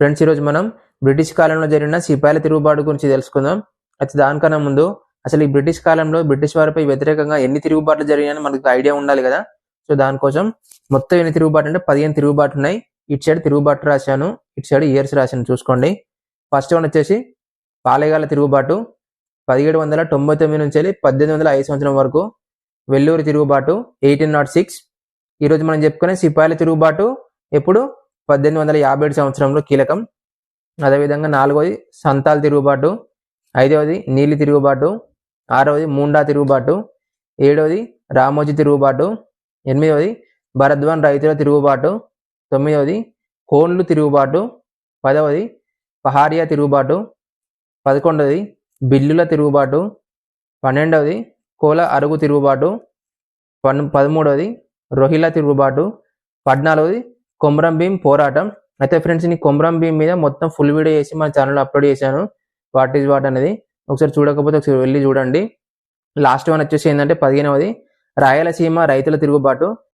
Friends ఈరోజు మనం British కాలంలో జరిగిన సిపాయిల తిరుగుబాటు గురించి తెలుసుకుందాం. అయితే దానికన్నా ముందు అసలు ఈ బ్రిటిష్ కాలంలో బ్రిటిష్ వారిపై వ్యతిరేకంగా ఎన్ని తిరుగుబాట్లు జరిగాయని మనకు ఐడియా ఉండాలి కదా. సో దానికోసం మొత్తం ఎన్ని తిరుగుబాటు అంటే పదిహేను తిరుగుబాటు ఉన్నాయి. ఇటు సైడ్ తిరుగుబాటు రాశాను ఇటు సైడ్ ఇయర్స్ రాశాను చూసుకోండి. ఫస్ట్ వన్ వచ్చేసి పాలేగాల తిరుగుబాటు. పదిహేడు వందల తొంభై తొమ్మిది నుంచి వెళ్ళి పద్దెనిమిది వందల ఐదు సంవత్సరం వరకు వెల్లూరు తిరుగుబాటు ఎయిటీన్ నాట్ సిక్స్. ఈరోజు మనం చెప్పుకునే సిపాయిల తిరుగుబాటు ఎప్పుడు? పద్దెనిమిది వందల యాభై ఏడు సంవత్సరంలో కీలకం. అదేవిధంగా నాలుగవది సంతాల్ తిరుగుబాటు ఐదవది నీలి తిరుగుబాటు ఆరవది ముండా తిరుగుబాటు ఏడవది రామోజీ తిరుగుబాటు ఎనిమిదవది భరద్వాన్ రైతుల తిరుగుబాటు తొమ్మిదవది కోన్లు తిరుగుబాటు పదవది పహారియా తిరుగుబాటు పదకొండవది బిల్లుల తిరుగుబాటు పన్నెండవది కోల అరుగు తిరుగుబాటు పన్ పదమూడవది రొహిల తిరుగుబాటు పద్నాలుగవది కొమరం భీం పోరాటం. అయితే ఫ్రెండ్స్ ఈ కొమరం భీం మీద మొత్తం ఫుల్ వీడియో చేసి మన ఛానల్లో అప్లోడ్ చేశాను. వాట్ ఈజ్ వాట్ అనేది. ఒకసారి చూడకపోతే ఒకసారి వెళ్ళి చూడండి. లాస్ట్ వన్ వచ్చేసి ఏంటంటే పదిహేనవది. రాయలసీమ రైతుల తిరుగుబాటు.